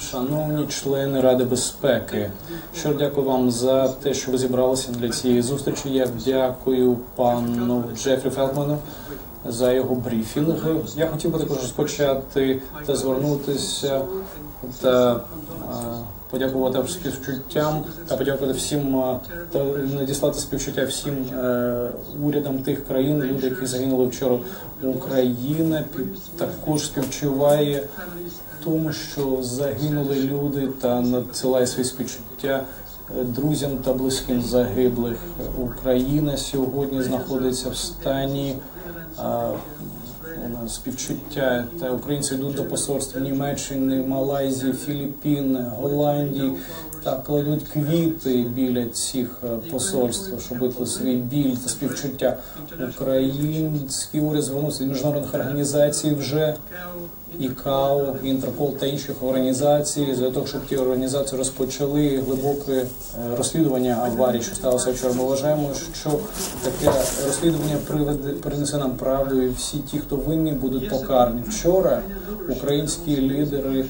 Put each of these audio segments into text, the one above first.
Шановні члени Ради безпеки, щиро дякую вам за те, що ви зібралися для цієї зустрічі. Я дякую пану Джефрі Фелтману за його брифінг. Я хотів би також розпочати та звернутися та подякувати співчуттям та подякувати всім та надіслати співчуття всім е, урядам тих країн, люди, які загинули вчора. Україна також співчуває тому, що загинули люди та надсилає свої співчуття е, друзям та близьким загиблих. Україна сьогодні знаходиться в стані а, співчуття та українці йдуть до посольств Німеччини, Малайзії, Філіппін, Голландії та кладуть квіти біля цих е, посольств, щоб викликати свій біль та співчуття. Український уряд звернувся до міжнародних організацій вже ІКАО, Інтерпол та інших організацій для того, щоб ті організації розпочали глибоке е, розслідування аварії, що сталося вчора. Ми вважаємо, що таке розслідування приведе принесе нам правду, і всі ті, хто винні, будуть покарані. Вчора українські лідери.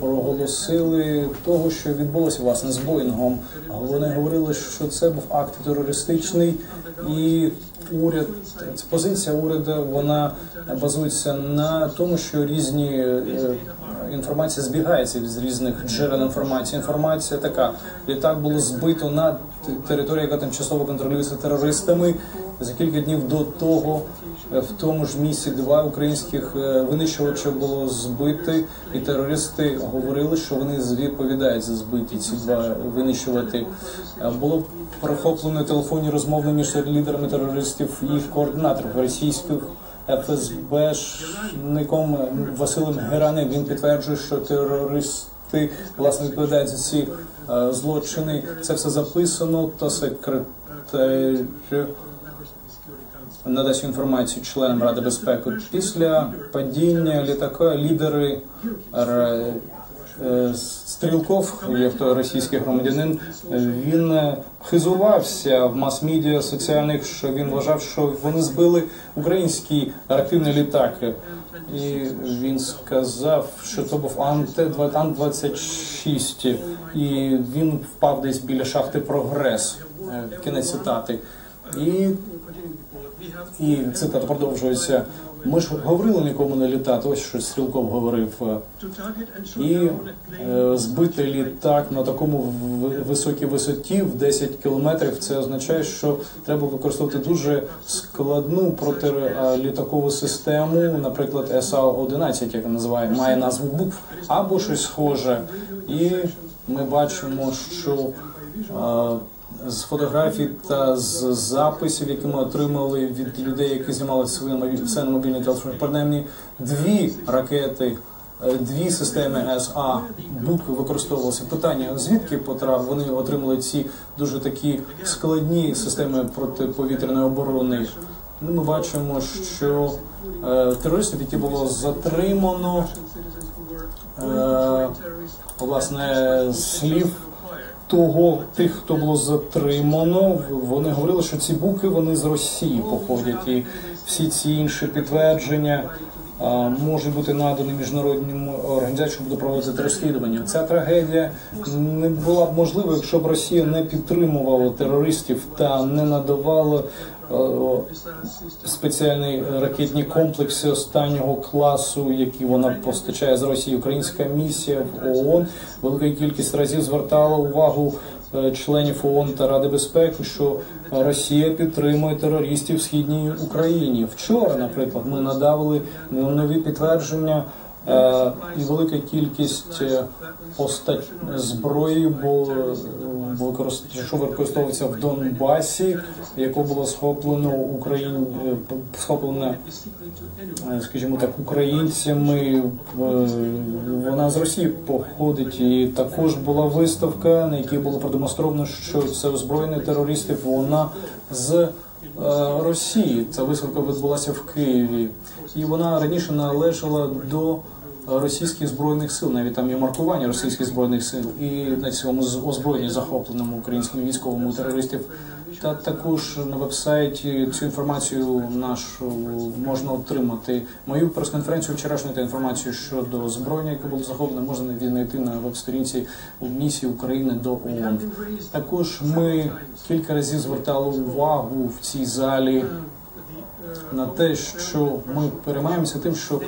Проголосили того, що відбулося власне з Боїнгом. Вони говорили, що це був акт терористичний, і уряд позиція уряду вона базується на тому, що різні е, інформація збігається з різних джерел інформації. Інформація така: літак було збито на території, яка тимчасово контролюється терористами. За кілька днів до того в тому ж місці два українських е, винищувача було збити, і терористи говорили, що вони відповідають за збиті ці два винищувати. Е, Було прохоплено телефонні розмови між лідерами терористів і їх координаторів російських. ФСБшником Василем Гераним він підтверджує, що терористи власне відповідають за ці е, злочини. Це все записано, то секретар надасть інформацію членам Ради безпеки. Після падіння літака лідери е, Стрілков, як то російський громадянин, він е, хизувався в мас-медіа соціальних, що він вважав, що вони збили український реактивний літак. І він сказав, що то був Ан-26, і він впав десь біля шахти Прогрес. Е, Кінець цитати. І і цитата продовжується. Ми ж говорили нікому не літати. Ось що Стрілков говорив. І е, збити літак на такому високій висоті в 10 кілометрів. Це означає, що треба використовувати дуже складну протилітакову систему, наприклад, СА-11, яка називає має назву БУК, або щось схоже. І ми бачимо, що е, з фотографій та з записів, які ми отримали від людей, які знімали все на мобільний телефон, принаймні дві ракети, е, дві системи СА БУК використовувалися. Питання звідки потрап вони отримали ці дуже такі складні системи протиповітряної оборони. Ну, ми бачимо, що е, терористів, які було затримано, е, власне, слів того, тих, хто було затримано, вони говорили, що ці буки вони з Росії походять, і всі ці інші підтвердження а, можуть бути надані міжнародним організаціям, що буде проводити розслідування. Ця трагедія не була б можлива, якщо б Росія не підтримувала терористів та не надавала спеціальні ракетні комплекси останнього класу, які вона постачає з Росії. Українська місія в ООН велика кількість разів звертала увагу е, членів ООН та Ради безпеки, що Росія підтримує терористів в східній Україні. Вчора, наприклад, ми надавали нові підтвердження. е, І велика кількість е, поста- зброї використ- що використовується в Донбасі, яку було схоплено Україн, е, схоплено, е, скажімо так, українцями. Е, Вона з Росії походить, і також була виставка, на якій було продемонстровано, що це озброєння терористів. Вона з Росії. Ця виставка відбулася в Києві, і вона раніше належала до російських збройних сил. Навіть там є маркування російських збройних сил, і на цьому озброєнні захопленому українськими військовими терористів Та також на вебсайті цю інформацію нашу можна отримати. Мою прес-конференцію вчорашню та інформацію щодо збройня, яке було захоплено, можна віднайти на веб-сторінці місії України до ООН. Також ми кілька разів звертали увагу в цій залі на те, що ми переймаємося тим, що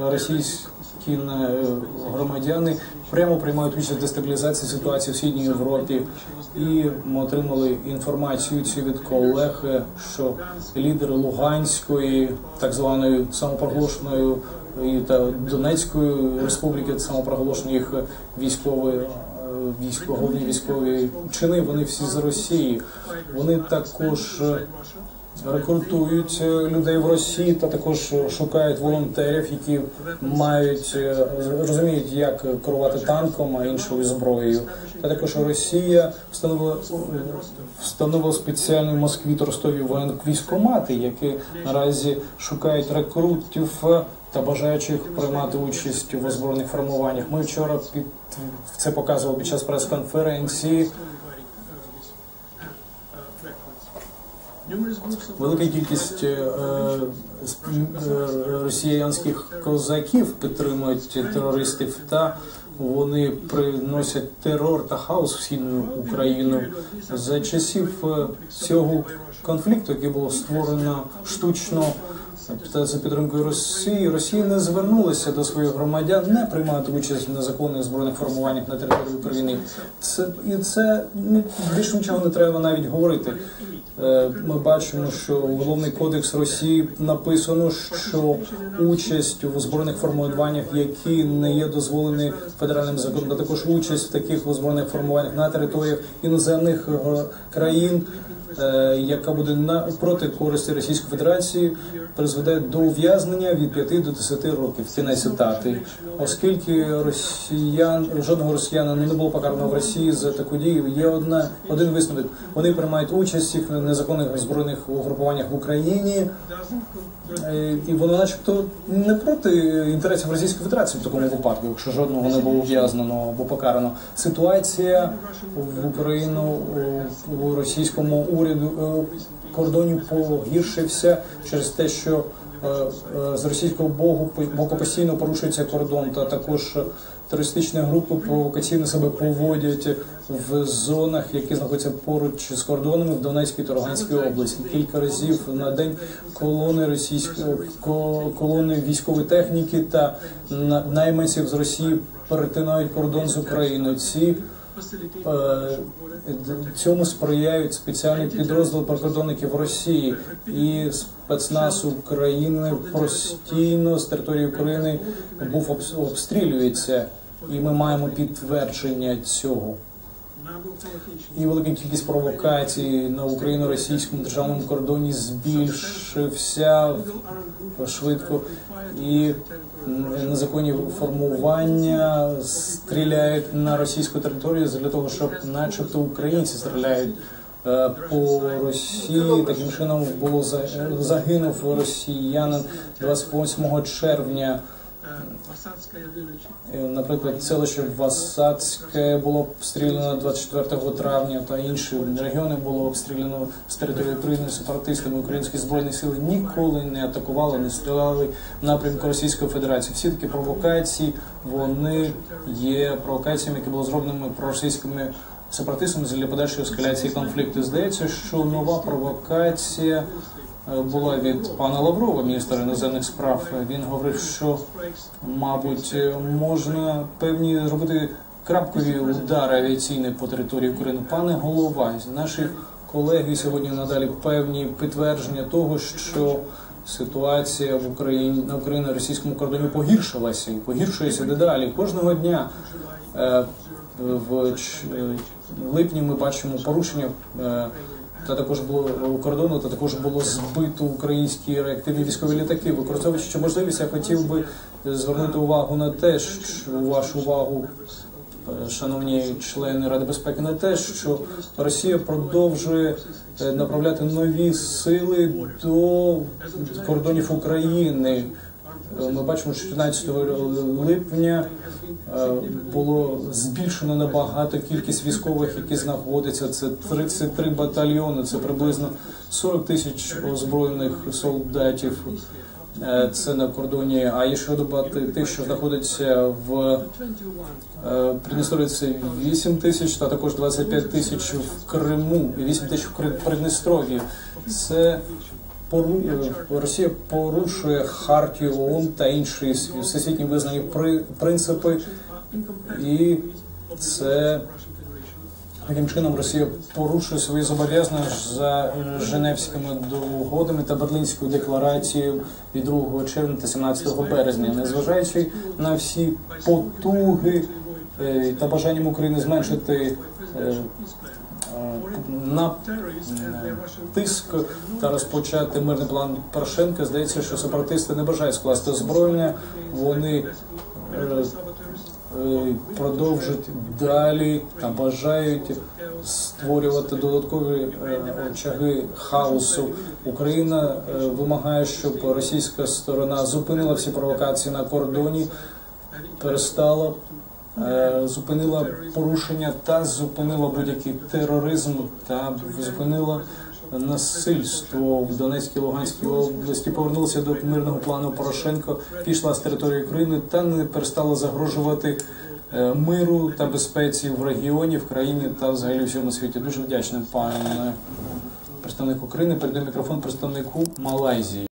російські е, громадяни прямо приймають участь в дестабілізації ситуації в східній Європі, і ми отримали інформацію цю від колег, е, що лідери Луганської, так званої самопроголошеної і та Донецької республіки, самопроголошені їх військової. е, Військо, головні військові чини, вони всі з Росії. Вони також рекрутують е, людей в Росії та також шукають волонтерів, які мають е, розуміють, як керувати танком, а іншою зброєю. Та також Росія встановила встановила спеціальний в Москві та Ростові воєнквійськомати, які наразі шукають рекрутів е, та бажаючих приймати участь в збройних формуваннях. Ми вчора під це показували під час прес-конференції. Велика кількість е, е, е, росіянських козаків підтримують терористів, та вони приносять терор та хаос в східну Україну за часів е, цього конфлікту, який було створено штучно. Та за підтримкою Росії Росія не звернулася до своїх громадян не приймати участь в незаконних збройних формуваннях на території України. Це і це ну, більше нічого не треба навіть говорити. Е, Ми бачимо, що у головний кодекс Росії написано, що участь у збройних формуваннях, які не є дозволені федеральним законом, а також участь в таких збройних формуваннях на територіях іноземних е, країн, е, яка буде на проти користі Російської Федерації, призведе до ув'язнення від 5 до 10 років. Кінець цитати. Оскільки росіян жодного росіянина не було покарано в Росії за таку дію, є одна один висновок. Вони приймають участь в цих незаконних збройних угрупуваннях в Україні, Е, і воно, начебто, не проти інтересів Російської Федерації в такому випадку, якщо жодного не було ув'язнено або покарано. Ситуація в Україну у- російському уряду е, кордоні погіршився через те, що з російського боку постійно порушується кордон, та також терористичні групи провокаційно себе поводять в зонах, які знаходяться поруч з кордонами в Донецькій та Луганській області. Кілька разів на день колони російської ко- колони військової техніки та на- найманців з Росії перетинають кордон з Україною. Е, Цьому сприяють спеціальні підрозділи прикордонників Росії і спецназ України постійно з території України. Був обстрілюється, і ми маємо підтвердження цього. І велика кількість провокацій на україно-російському державному кордоні збільшився швидко і незаконні формування стріляють на російську територію для того, щоб, начебто, українці стріляють. е, По Росії таким чином було загинув росіянин 28 червня. Е, Наприклад, селище Васацьке було обстріляно 24 травня, та інші регіони було обстріляно з території України сепаратистами. Українські збройні сили ніколи не атакували, не стріляли в напрямку Російської Федерації. Всі такі провокації вони є провокаціями, які були зроблені проросійськими сепаратистами для подальшої ескаляції конфлікту. Здається, що нова провокація е, була від пана Лаврова, міністра іноземних справ. Він говорив, що мабуть, е, можна певні робити крапкові удари авіаційні по території України. Пане голова, наші колеги сьогодні надалі певні підтвердження того, що ситуація в Україні на україно-російському кордоні погіршилася і погіршується дедалі. Кожного дня е, в е, липні ми бачимо порушення. Е, Та також було у кордону, та також було збито українські реактивні військові літаки. Використовуючи цю можливість, я хотів би звернути увагу на те, що вашу увагу, е, шановні члени Ради безпеки, на те, що Росія продовжує е, направляти нові сили до кордонів України. Е, Ми бачимо, що 14 липня е, було збільшено набагато кількість військових, які знаходяться. Це 33 батальйони, це приблизно 40 тисяч озброєних солдатів. Е, Це на кордоні. А якщо додати тих, що знаходяться в це 8 тисяч, та також 25 тисяч в Криму і 8 тисяч в Придністров'ї. Це пору... е, Росія порушує хартію ООН та інші всесвітньо визнані при- принципи, і це таким чином Росія порушує свої зобов'язання за е, Женевськими угодами та Берлінською декларацією від 2 червня та 17 березня, незважаючи на всі потуги е, та бажанням України зменшити на е, тиск та розпочати мирний план Порошенка. Здається, що сепаратисти не бажають скласти озброєння. Вони е, е, продовжують далі та бажають створювати додаткові е, очаги хаосу. Україна е, вимагає, щоб російська сторона зупинила всі провокації на кордоні, перестала е, зупинила порушення та зупинила будь-який тероризм та зупинила насильство в Донецькій Луганській області. Повернулася до мирного плану Порошенко, пішла з території України та не перестала загрожувати е, миру та безпеці в регіоні, в країні та взагалі всьому світі. Дуже вдячний пане представник України. Передаю мікрофон представнику Малайзії.